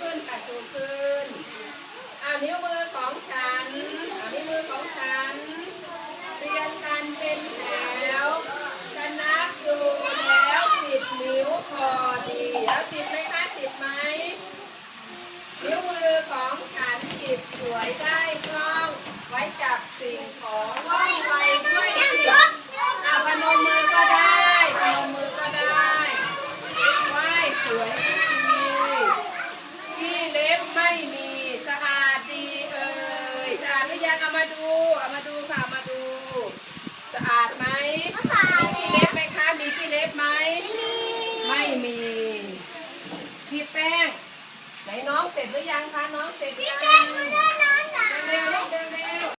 ขึ้นค่ะชูขึ้นเอานิ้วมือของฉันเอานิ้วมือของฉันเรียงกันเป็นแถวจะนับดูแล้วสิบนิ้วพอดีแล้วสิบไหมคะสิบไหมนิ้วมือของฉันจิบสวยได้คล่องไว้จับสิ่งของว่องไวด้วยสิอาพนมมือก็ได้พนมมือก็ได้ไหว้สวยทุกทีที่เล็บไม่มีสะอาดดีเอ่ย สะอาดหรือยังเอามาดู เอามาดูค่ะเอามาดู สะอาดไหมมีขี้เล็บไหมคะ มีขี้เล็บไหม ไม่มีพี่แป้ง ไหนน้องเสร็จหรือยังคะ น้องเสร็จหรือยัง